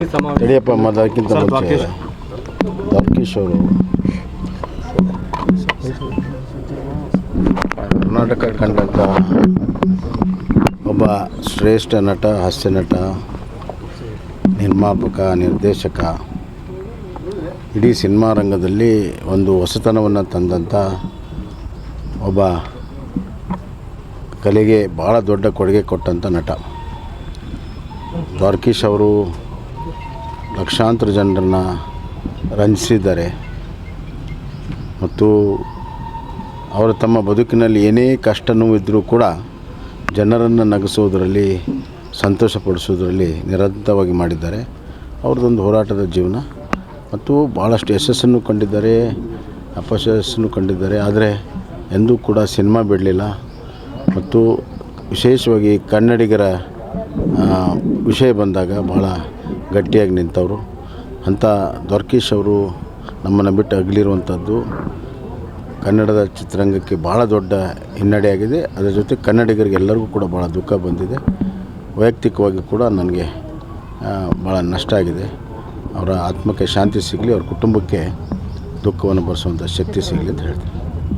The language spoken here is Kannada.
ಯಡಿಯಪ್ಪ ಮಾತಾಡಕ್ಕಿಂತ ಮುಂಚೆ. ದ್ವಾರಕೀಶ್ ಅವರು. ಕರ್ನಾಟಕ ಕಂಡಂಥ ಒಬ್ಬ ಶ್ರೇಷ್ಠ ನಟ ಹಾಸ್ಯ ನಟ ನಿರ್ಮಾಪಕ ನಿರ್ದೇಶಕ. ಇಡೀ ಸಿನಿಮಾ ರಂಗದಲ್ಲಿ ಒಂದು ಹೊಸತನವನ್ನು ತಂದಂಥ ಒಬ್ಬ ಕಲೆಗೆ ಭಾಳ ದೊಡ್ಡ ಕೊಡುಗೆ ಕೊಟ್ಟಂಥ ನಟ. ದ್ವಾರ್ಕೀಶ್ ಅವರು ಲಕ್ಷಾಂತರ ಜನರನ್ನು ರಂಜಿಸಿದ್ದಾರೆ. ಮತ್ತು ಅವರು ತಮ್ಮ ಬದುಕಿನಲ್ಲಿ ಏನೇ ಕಷ್ಟ ನೋವಿದ್ದರೂ ಕೂಡ ಜನರನ್ನು ನಗಿಸೋದರಲ್ಲಿ, ಸಂತೋಷಪಡಿಸೋದರಲ್ಲಿ ನಿರಂತರವಾಗಿ ಮಾಡಿದ್ದಾರೆ. ಅವ್ರದ್ದೊಂದು ಹೋರಾಟದ ಜೀವನ. ಮತ್ತು ಭಾಳಷ್ಟು ಯಶಸ್ಸನ್ನು ಕಂಡಿದ್ದಾರೆ ಅಪಶಸ್ಸನ್ನು ಕಂಡಿದ್ದಾರೆ. ಆದರೆ ಎಂದೂ ಕೂಡ ಸಿನಿಮಾ ಬಿಡಲಿಲ್ಲ. ಮತ್ತು ವಿಶೇಷವಾಗಿ ಕನ್ನಡಿಗರ ವಿಷಯ ಬಂದಾಗ ಭಾಳ ಗಟ್ಟಿಯಾಗಿ ನಿಂತವರು. ಅಂಥ ದ್ವಾರಕೀಶ್ ಅವರು ನಮ್ಮನ್ನು ಬಿಟ್ಟು ಅಗಲಿರುವಂಥದ್ದು ಕನ್ನಡದ ಚಿತ್ರರಂಗಕ್ಕೆ ಭಾಳ ದೊಡ್ಡ ಹಿನ್ನಡೆಯಾಗಿದೆ. ಅದರ ಜೊತೆ ಕನ್ನಡಿಗರಿಗೆ ಎಲ್ಲರಿಗೂ ಕೂಡ ಭಾಳ ದುಃಖ ಬಂದಿದೆ. ವೈಯಕ್ತಿಕವಾಗಿ ಕೂಡ ನನಗೆ ಭಾಳ ನಷ್ಟ ಆಗಿದೆ. ಅವರ ಆತ್ಮಕ್ಕೆ ಶಾಂತಿ ಸಿಗಲಿ, ಅವ್ರ ಕುಟುಂಬಕ್ಕೆ ದುಃಖವನ್ನು ಭರಿಸುವಂಥ ಶಕ್ತಿ ಸಿಗಲಿ ಅಂತ ಹೇಳ್ತೀನಿ.